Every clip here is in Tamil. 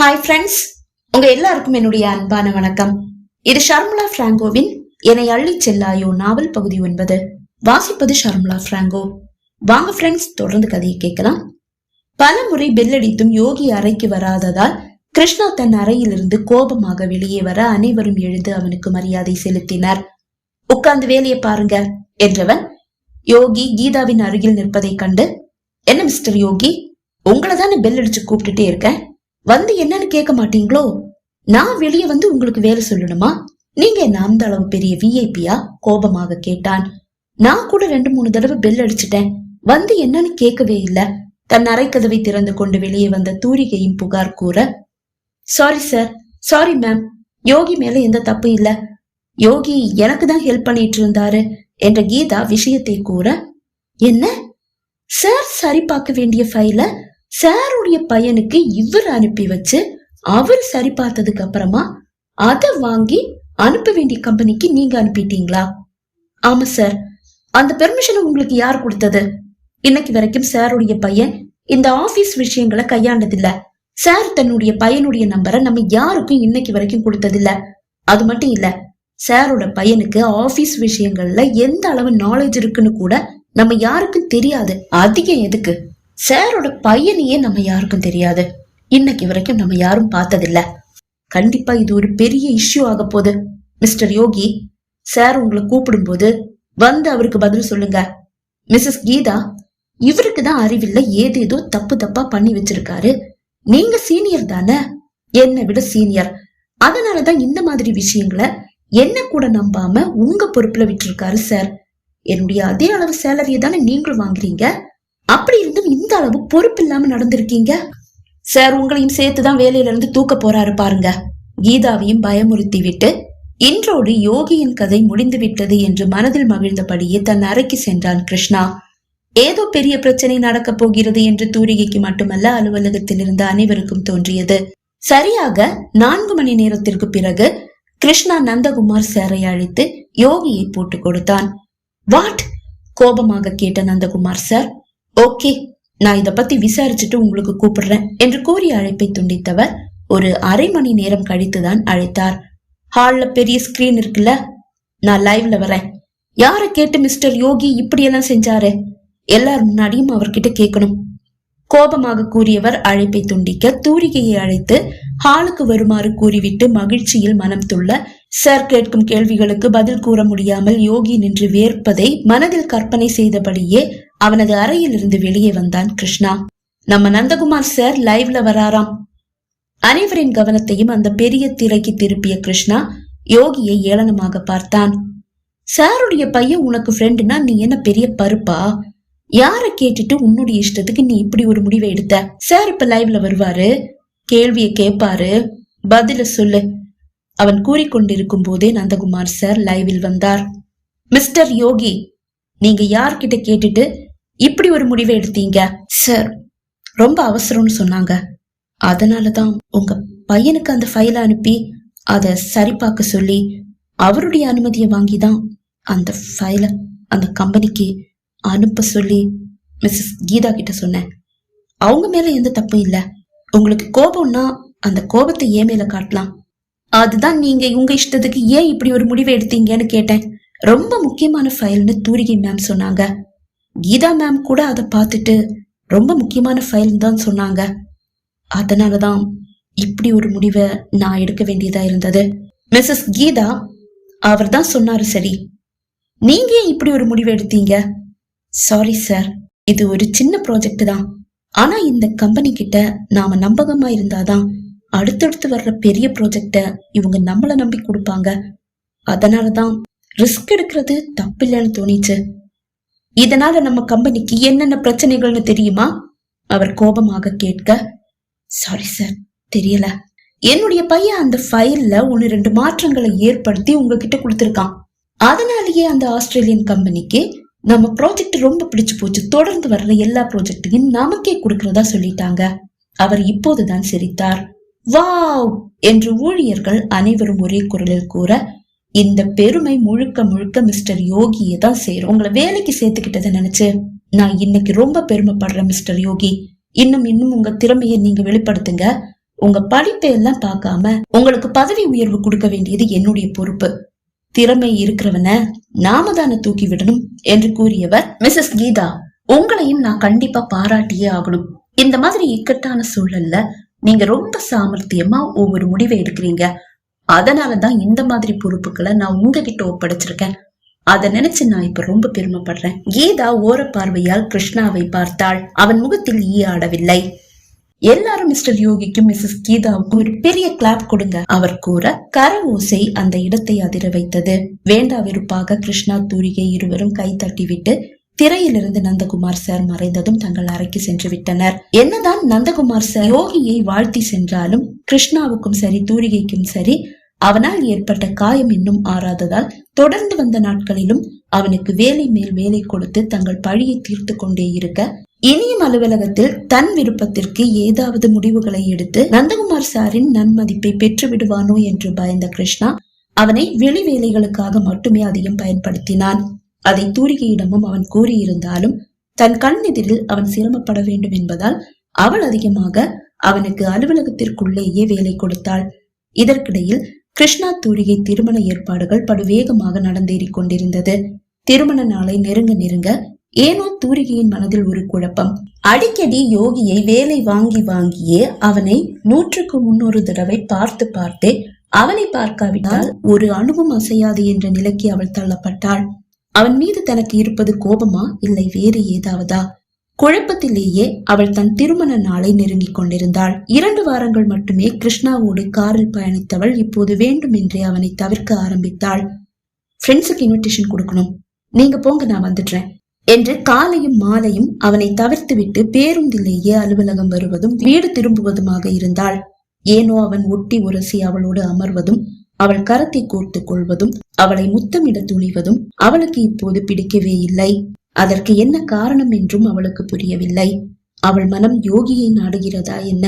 ஹாய் ஃப்ரெண்ட்ஸ் உங்க எல்லாருக்கும் என்னுடைய அன்பான வணக்கம். இது ஷர்முலா பிராங்கோவின் என்னை அள்ளிச் செல்லாயோ நாவல் பகுதி ஒன்பது. வாசிப்பது ஷர்முலா பிராங்கோ. வாங்க ஃப்ரெண்ட்ஸ் தொடர்ந்து கதையை கேட்கலாம். பல முறை பெல்லடித்தும் யோகி அறைக்கு வராததால் கிருஷ்ணா தன் அறையிலிருந்து கோபமாக வெளியே வர அனைவரும் எழுந்து அவனுக்கு மரியாதை செலுத்தினர். உட்கார்ந்து வேலையை பாருங்க என்றவன் யோகி கீதாவின் அருகில் நிற்பதைக் கண்டு என்ன மிஸ்டர் யோகி? உங்களை தானே பெல் அடிச்சு கூப்பிட்டுட்டே இருக்கேன் வந்து என்னன்னு கேட்க மாட்டீங்களோ? நான் வெளியே வந்து உங்களுக்கு வேலை சொல்லணுமா? நீங்க என்ன அந்த அளவு பெரிய விஐபியா கோபமாக கேட்டான். நான் கூட ரெண்டு மூணு தடவை பெல் அடிச்சிட்டேன். வந்து என்னன்னு கேட்கவே இல்ல. தன் அறைக்கதவை திறந்து கொண்டு வெளியே வந்த தூரிகையும் புகார் கூற sorry sir sorry ma'am Yogi மேல எந்த தப்பு இல்ல. யோகி எனக்கு தான் ஹெல்ப் பண்ணிட்டு இருந்தாரு என்ற கீதா விஷயத்தை கூற என்ன? சார் சரி பார்க்க வேண்டிய ஃபைல சாருடைய பையனுக்கு இவர் அனுப்பி வச்சு அவர் சரி பார்த்ததுக்கு அப்புறமா அதை வாங்கி அனுப்ப வேண்டிய கம்பெனிக்கு நீங்க அனுப்பிட்டீங்களா? ஆமா சார். அந்த பெர்மிஷன் உங்களுக்கு யார் கொடுத்தது? இன்னைக்கு வரைக்கும் சாருடைய பையன் இந்த ஆபீஸ் விஷயங்களை கையாண்டதில்ல. சார் தன்னுடைய பையனுடைய நம்பரை நம்ம யாருக்கும் இன்னைக்கு வரைக்கும் கொடுத்ததில்ல. அது மட்டும் இல்ல சாரோட பையனுக்கு ஆபீஸ் விஷயங்கள்ல எந்த அளவு நாலேஜ் இருக்குன்னு கூட நம்ம யாருக்கும் தெரியாது. அதிகம் எதுக்கு? சாரோட பையனையே நம்ம யாருக்கும் தெரியாது. இன்னைக்கு வரைக்கும் நம்ம யாரும் பார்த்ததில்ல. கண்டிப்பா இது ஒரு பெரிய இஷ்யூ ஆக போகுது. மிஸ்டர் யோகி சார் உங்களை கூப்பிடும்போது வந்து அவருக்கு பதில் சொல்லுங்க. மிஸ்ஸஸ் கீதா இவருக்கு தான் அறிவில்ல ஏதேதோ தப்பு தப்பா பண்ணி வச்சிருக்காரு. நீங்க சீனியர் தானே? என்னை விட சீனியர் அதனாலதான் இந்த மாதிரி விஷயங்களை என்ன கூட நம்பாம உங்க பொறுப்புல விட்டுருக்காரு சார். என்னுடைய அதே அளவு சேலரியை தானே நீங்களும் வாங்குறீங்க. அப்படி இருந்தும் இந்த அளவு பொறுப்பு இல்லாம நடந்திருக்கீங்க? சார் உங்களையும் சேர்த்துதான் வேலையில இருந்து தூக்க போறாரு பாருங்க. கீதாவையும் பயமுறுத்தி விட்டு இன்றோடு யோகியின் கதை முடிந்து விட்டது என்று மனதில் மகிழ்ந்தபடியே தன் அறைக்கு சென்றான் கிருஷ்ணா. ஏதோ பெரிய பிரச்சனை நடக்கப் போகிறது என்று தூரிகைக்கு மட்டுமல்ல அலுவலகத்தில் இருந்த அனைவருக்கும் தோன்றியது. சரியாக நான்கு மணி நேரத்திற்கு பிறகு கிருஷ்ணா நந்தகுமார் சாரை அழைத்து யோகியை போட்டுக் கொடுத்தான். வாட்? கோபமாக கேட்ட நந்தகுமார் சார். ஓகே நான் இதை பத்தி விசாரிச்சுட்டு உங்களுக்கு கூப்பிடுறேன் என்று கூறி அழைப்பை துண்டித்தவர் ஒரு அரை மணி நேரம் கழித்துதான் அழைத்தார். ஹால்ல பெரிய ஸ்கிரீன் இருக்குல்ல? நான் லைவ்ல வரேன். யார கேட்டு மிஸ்டர் யோகி இப்படியெல்லாம் செஞ்சாரு? எல்லார் முன்னாடியும் அவர்கிட்ட கேட்கணும். கோபமாக கூறியவர் அழைப்பை துண்டிக்க தூரிகையை அழைத்து ஹாலுக்கு வருமாறு கூறிவிட்டு மகிழ்ச்சியில் மனம் துள்ள சார் கேட்கும் கேள்விகளுக்கு பதில் கூற முடியாமல் யோகி நின்று வேர்ப்பதை மனதில் கற்பனை செய்தபடியே அவனது அறையிலிருந்து வெளியே வந்தான் கிருஷ்ணா. நம்ம நந்தகுமார் சார் லைவ்ல வராராம். அனைவரின் கவனத்தையும் அந்த பெரிய திரைக்கு திருப்பிய கிருஷ்ணா யோகியை ஏளனமாக பார்த்தான். சாருடைய பையன் உனக்கு ஃப்ரெண்டுனா நீ என்ன பெரிய பருப்பா? யார கேட்டுட்டு உன்னுடைய இஷ்டத்துக்கு நீ இப்படி ஒரு முடிவை எடுத்த? சார் இப்ப லைவ்ல வருவாரு? கேள்விய கேட்பாரு? பதில சொல்லு. அவன் கூறிக்கொண்டிருக்கும் போதே நந்தகுமார் சார் லைவில் வந்தார். மிஸ்டர் யோகி நீங்க யார்கிட்ட கேட்டுட்டு இப்படி ஒரு முடிவை எடுத்தீங்க? சார் ரொம்ப அவசரம்னு சொன்னாங்க. அதனால தான் உங்க பையனுக்கு அந்த ஃபைலை அனுப்பி அதை சரி பார்க்க சொல்லி அவருடைய அனுமதியை வாங்கி தான் அந்த ஃபைலை அந்த கம்பெனிக்கு அனுப்ப சொல்லி மிஸ்ஸஸ் கீதா கிட்ட சொன்னேன். அவங்க மேல எந்த தப்பும் இல்ல. உங்களுக்கு கோபம்னா அந்த கோபத்தை ஏன் மேல காட்டலாம். அதுதான் நீங்க உங்க இஷ்டத்துக்கு ஏன் இப்படி ஒரு முடிவை எடுத்தீங்கன்னு கேட்டேன். ரொம்ப முக்கியமான ஃபைல்னு தூரிகை மேம் சொன்னாங்க. கீதா மேம் கூட அதை பார்த்துட்டு ரொம்ப முக்கியமான ஃபைல் தான் சொன்னாங்க. அதனால தான் இப்படி ஒரு முடிவை நான் எடுக்க வேண்டியதா இருந்தது. மிஸ்ஸஸ் கீதா அவர் தான் சொன்னாரு சரி நீங்க ஏன் இப்படி ஒரு முடிவு எடுத்தீங்க? சாரி சார் இது ஒரு சின்ன ப்ராஜெக்ட் தான். ஆனா இந்த கம்பெனி கிட்ட நாம நம்பகமா இருந்தாதான் அடுத்தடுத்து வர்ற பெரிய ப்ராஜெக்ட இவங்க நம்மள நம்பி கொடுப்பாங்க. அதனாலதான் ரிஸ்க் எடுக்கிறது தப்பில்லைன்னு தோணிச்சு. இதனால நம்ம கம்பெனிக்கு என்னென்ன பிரச்சனைகள்னு தெரியுமா? அவர் கோபமாக கேட்க சாரி சார் தெரியல. என்னுடைய பையன் அந்த ஃபைல்ல ஒன்னு ரெண்டு மாற்றங்களை ஏற்படுத்தி உங்ககிட்ட கொடுத்துருக்கான். அதனாலேயே அந்த ஆஸ்திரேலியன் கம்பெனிக்கு நம்ம ப்ராஜெக்ட் ரொம்ப பிடிச்சு போச்சு. தொடர்ந்து வர்ற எல்லா ப்ராஜெக்டையும் நமக்கே கொடுக்கறதா சொல்லிட்டாங்க. அவர் இப்போதுதான் சிரித்தார். வாவ்! என்று ஊழியர்கள் அனைவரும் ஒரே குரலில் கூற இந்த பெருமை முழுக்க முழுக்க மிஸ்டர் யோகியை தான் சேரும். உங்களை வேலைக்கு சேர்த்துக்கிட்டதை நினைச்சு நான் இன்னைக்கு ரொம்ப பெருமைப்படுறேன் மிஸ்டர் யோகி. இன்னும் இன்னும் உங்க திறமையை நீங்க வெளிப்படுத்துங்க. உங்க படிப்பை எல்லாம் பார்க்காம உங்களுக்கு பதவி உயர்வு கொடுக்க வேண்டியது என்னுடைய பொறுப்பு. திறமை இருக்கிறவன நாம தானே தூக்கி விடணும் என்று கூறியவர் மிஸ்ஸஸ் கீதா. உங்களையும் நான் கண்டிப்பா பாராட்டியே ஆகணும். இந்த மாதிரி இக்கட்டான சூழல்ல நீங்க ரொம்ப சாமர்த்தியமா ஒவ்வொரு முடிவை எடுக்கிறீங்க. அதனால தான் இந்த மாதிரி பொறுப்புகளை நான் உங்ககிட்ட ஒப்படைச்சிருக்கேன். அத நினைச்சு நான் இப்ப ரொம்ப பெருமைப்படுறேன். கீதா ஓர பார்வையால் கிருஷ்ணாவை பார்த்தாள் அவன் முகத்தில் ஈ ஆடவில்லை. எல்லாரும் மிஸ்டர் யோகிக்கும் மிஸ்ஸஸ் கீதாவுக்கும் ஒரு பெரிய கிளாப் கொடுங்க. அவர் கூற கர ஓசை அந்த இடத்தை அதிர வைத்தது. வேண்டா வெறுப்பாக கிருஷ்ணா தூரிகை இருவரும் கை தட்டிவிட்டு திரையிலிருந்து நந்தகுமார் சார் மறைந்ததும் தங்கள் அறைக்கு சென்று விட்டனர். என்னதான் நந்தகுமார் சார் யோகியை வாழ்த்தி சென்றாலும் கிருஷ்ணாவுக்கும் சரி தூரிகைக்கும் சரி அவனால் ஏற்பட்ட காயம் இன்னும் ஆறாததால் தொடர்ந்து வந்த நாட்களிலும் அவனுக்கு வேலை மேல் வேலை கொடுத்து தங்கள் பழியை தீர்த்து கொண்டே இருக்க இனியும் அலுவலகத்தில் தன் விருப்பத்திற்கு ஏதாவது முடிவுகளை எடுத்து நந்தகுமார் சாரின் நன்மதிப்பை பெற்று விடுவானோ என்று பயந்த கிருஷ்ணா அவனை வெளி வேலைகளுக்காக மட்டுமே அதிகம் பயன்படுத்தினான். அதை தூரிகையிடமும் அவன் கூறியிருந்தாலும் தன் கண் எதிரில் அவன் சிரமப்பட வேண்டும் என்பதால் அவள் அதிகமாக அவனுக்கு அலுவலகத்திற்குள்ளேயே வேலை கொடுத்தாள். இதற்கிடையில் கிருஷ்ணா தூரிகை திருமண ஏற்பாடுகள் படுவேகமாக நடந்தேறிக் கொண்டிருந்தது. திருமண நாளை நெருங்க நெருங்க ஏனோ தூரிகையின் மனதில் ஒரு குழப்பம். அடிக்கடி யோகியை வேலை வாங்கி வாங்கியே அவனை நூற்றுக்கு முன்னூறு தடவை பார்த்து பார்த்தே அவனை பார்க்காவிட்டால் ஒரு அணுவும் அசையாது என்ற நிலைக்கு அவள் தள்ளப்பட்டாள். அவன் மீது தனக்கு இருப்பது கோபமா இல்லை வேறு ஏதாவதா? குழப்பத்திலேயே அவள் தன் திருமண நாளை நெருங்கிக் கொண்டிருந்தாள். இரண்டு வாரங்கள் மட்டுமே கிருஷ்ணாவோடு காரில் பயணித்தவள் இப்போது வேண்டுமென்றே அவனை தவிர்க்க ஆரம்பித்தாள். ஃப்ரெண்ட்ஸுக்கு இன்விடேஷன் கொடுக்கணும். நீங்க போங்க நான் வந்துடுறேன். என்று காலையும் மாலையும் அவனை தவிர்த்துவிட்டு பேருந்திலேயே அலுவலகம் வருவதும் வீடு திரும்புவதுமாக இருந்தாள். ஏனோ அவன் ஒட்டி உரசி அவளோடு அமர்வதும் அவள் கரத்தை கோர்த்துக் கொள்வதும் அவளை முத்தமிட துணிவதும் அவளுக்கு இப்போது பிடிக்கவே இல்லை. அதற்கு என்ன காரணம் என்றும் அவளுக்கு புரியவில்லை. அவள் மனம் யோகியை நாடுகிறதா என்ன?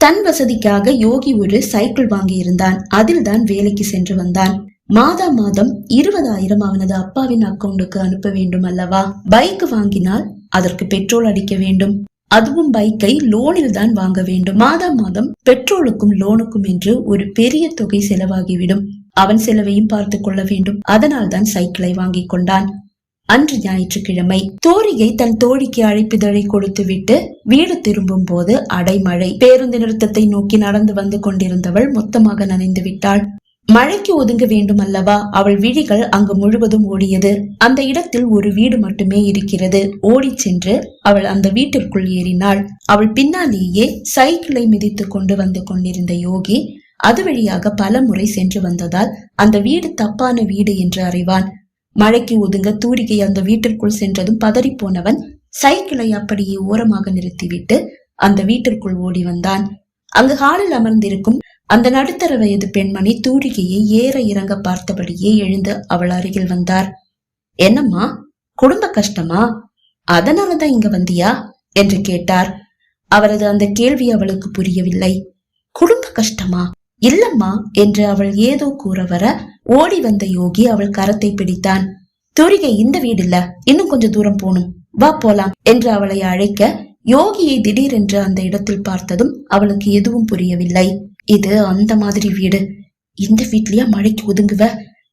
தன் வசதிக்காக யோகி ஒரு சைக்கிள் வாங்கியிருந்தான். அதில் தான் வேலைக்கு சென்று வந்தான். மாதா மாதம் இருபதாயிரம் அவனது அப்பாவின் அக்கவுண்டுக்கு அனுப்ப வேண்டும் அல்லவா? பைக் வாங்கினால் அதற்கு பெட்ரோல் அடிக்க வேண்டும். அதுவும் பைக்கை லோனில் தான் வாங்க வேண்டும். மாதா மாதம் பெட்ரோலுக்கும் லோனுக்கும் என்று ஒரு பெரிய தொகை செலவாகிவிடும். அவன் செலவையும் பார்த்து கொள்ள வேண்டும். அதனால் தான் சைக்கிளை வாங்கிக் கொண்டான். அன்று ஞாயிற்றுக்கிழமை தோரியை தன் தோழிக்கு அழைப்பிதழை கொடுத்துவிட்டு வீடு திரும்பும் போது அடைமழை. பேருந்து நிறுத்தத்தை நோக்கி நடந்து வந்து கொண்டிருந்தவள் மொத்தமாக நனைந்து விட்டாள். மழைக்கு ஒதுங்க வேண்டும் அல்லவா அவள் விழிகள் அங்கு முழுவதும் ஓடியது. அந்த இடத்தில் ஒரு வீடு மட்டுமே இருக்கிறது. ஓடிச் சென்று அவள் அந்த வீட்டிற்குள் ஏறினாள். அவள் பின்னாலேயே சைக்கிளை மிதித்து கொண்டு வந்து கொண்டிருந்த யோகி அது வழியாக பல முறை சென்று வந்ததால் அந்த வீடு தப்பான வீடு என்று அறிவான். மழைக்கு ஒதுங்க தூரிகை அந்த வீட்டிற்குள் சென்றதும் பதறி போனவன் சைக்கிளை அப்படியே ஓரமாக நிறுத்திவிட்டு அந்த வீட்டிற்குள் ஓடி வந்தான். அங்கு ஹாலில் அமர்ந்திருக்கும் அந்த நடுத்தர வயது பெண்மணி தூரிகையை ஏற இறங்க பார்த்தபடியே எழுந்து அவள் அருகில் வந்தார். என்னம்மா குடும்ப கஷ்டமா? அதனாலதான் இங்க வந்தியா? என்று கேட்டார். அவரது அந்த கேள்வி அவளுக்கு புரியவில்லை. குடும்ப கஷ்டமா? இல்லம்மா என்று அவள் ஏதோ கூற வர ஓடி வந்த யோகி அவள் கரத்தை பிடித்தான். தூரிகை இந்த வீடு இல்ல இன்னும் கொஞ்சம் தூரம் போகணும் வா போலாம் என்று அவளை அழைக்க யோகியை திடீரென்று அந்த இடத்தில் பார்த்ததும் அவளுக்கு எதுவும் புரியவில்லை. இது அந்த மாதிரி வீடு. இந்த வீட்லயா மழைக்கு ஒதுங்குவ?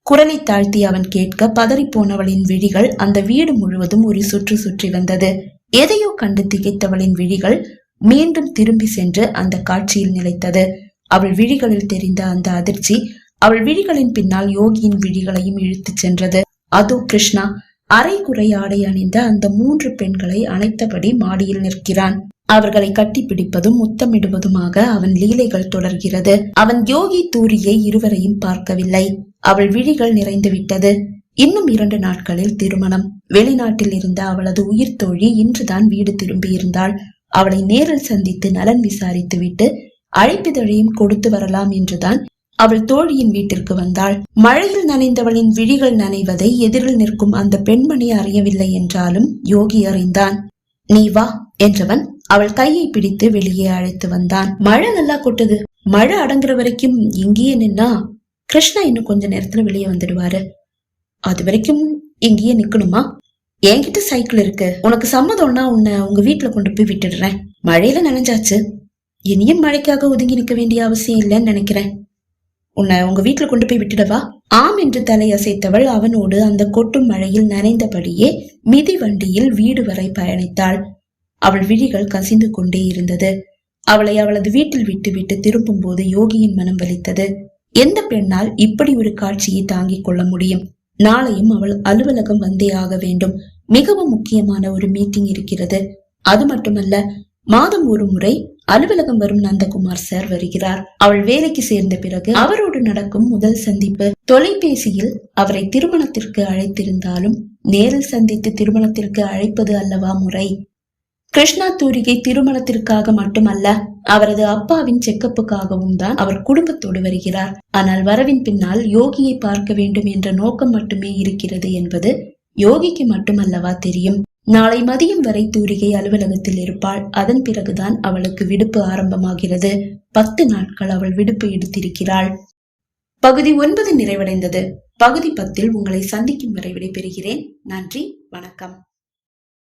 குரலை தாழ்த்தி அவன் கேட்க பதறி போனவளின் விழிகள் அந்த வீடு முழுவதும் ஒரு சுற்று சுற்றி வந்தது. எதையோ கண்டு திகைத்தவளின் விழிகள் மீண்டும் திரும்பி சென்று அந்த காட்சியில் நிலைத்தது. அவள் விழிகளில் தெரிந்த அந்த அதிர்ச்சி அவள் விழிகளின் பின்னால் யோகியின் விழிகளையும் இழுத்துச் சென்றது. அது கிருஷ்ணா அரை குறை ஆடை அணிந்த அந்த மூன்று பெண்களை அணைத்தபடி மாடியில் நிற்கிறான். அவர்களை கட்டிப்பிடிப்பதும் முத்தமிடுவதுமாக அவன் லீலைகள் தொடர்கிறது. அவன் யோகி தூரியை இருவரையும் பார்க்கவில்லை. அவள் விழிகள் நிறைந்து விட்டது. இன்னும் இரண்டு நாட்களில் திருமணம். வெளிநாட்டில் இருந்த அவளது உயிர் தோழி இன்றுதான் வீடு திரும்பியிருந்தாள் அவளை நேரில் சந்தித்து நலன் விசாரித்துவிட்டு அழைப்பிதழையும் கொடுத்து வரலாம் என்றுதான் அவள் தோழியின் வீட்டிற்கு வந்தாள். மழையில் நனைந்தவளின் விழிகள் நனைவதை எதிரில் நிற்கும் அந்த பெண்மணி அறியவில்லை என்றாலும் யோகி அறிந்தான். நீ வா என்றவன் அவள் கையை பிடித்து வெளியே அழைத்து வந்தான். மழை நல்லா கொட்டுது. மழை அடங்குற வரைக்கும் இங்கேயே நின்னா கிருஷ்ணா இன்னும் கொஞ்ச நேரத்துல வெளியே வந்துடுவாரு. அது வரைக்கும் இங்கேயே நிக்கணுமா? என்கிட்ட சைக்கிள் இருக்கு. உனக்கு சம்மதம்னா உன்னை உங்க வீட்டுல கொண்டு போய் விட்டுடுறேன். மழையில நனைஞ்சாச்சு. இனியும் மழைக்காக ஒதுங்கி நிற்க வேண்டிய அவசியம் இல்லைன்னு நினைக்கிறேன். உன்னை உங்க வீட்டுல கொண்டு போய் விட்டுடவா? ஆம் என்று தலையசைத்தவள் அவனோடு அந்த கொட்டும் மழையில் நனைந்தபடியே மிதி வண்டியில் வீடு வரை பயணித்தாள். அவள் விழிகள் கசிந்து கொண்டே இருந்தது. அவளை அவளது வீட்டில் விட்டுவிட்டு திரும்பும் போது யோகியின் மனம் வலித்தது. எந்த பெண்ணால் இப்படி ஒரு காட்சியை தாங்கிக் கொள்ள முடியும்? நாளையும் அவள் அலுவலகம் வந்தே ஆக வேண்டும். மிகவும் முக்கியமான ஒரு மீட்டிங் இருக்கிறது. அது மட்டுமல்ல மாதம் ஒரு முறை அலுவலகம் வரும் நந்தகுமார் சார் வருகிறார். அவள் வேலைக்கு சேர்ந்த பிறகு அவரோடு நடக்கும் முதல் சந்திப்பு தொலைபேசியில் அவரை திருமணத்திற்கு அழைத்திருந்தாலும் நேரில் சந்தித்து திருமணத்திற்கு அழைப்பது அல்லவா முறை? கிருஷ்ணா தூரிகை திருமணத்திற்காக மட்டுமல்ல அவரது அப்பாவின் செக்கப்புக்காகவும் தான் அவர் குடும்பத்தோடு வருகிறார். ஆனால் வரவின் பின்னால் யோகியை பார்க்க வேண்டும் என்ற நோக்கம் மட்டுமே இருக்கிறது என்பது யோகிக்கு மட்டுமல்லவா தெரியும். நாளை மதியம் வரை தூரிகை அலுவலகத்தில் இருப்பாள். அதன் பிறகுதான் அவளுக்கு விடுப்பு ஆரம்பமாகிறது. பத்து நாட்கள் அவள் விடுப்பு எடுத்திருக்கிறாள். பகுதி ஒன்பது நிறைவடைந்தது. பகுதி பத்தில் உங்களை சந்திக்கும் வரை விடைபெறுகிறேன். நன்றி. வணக்கம்.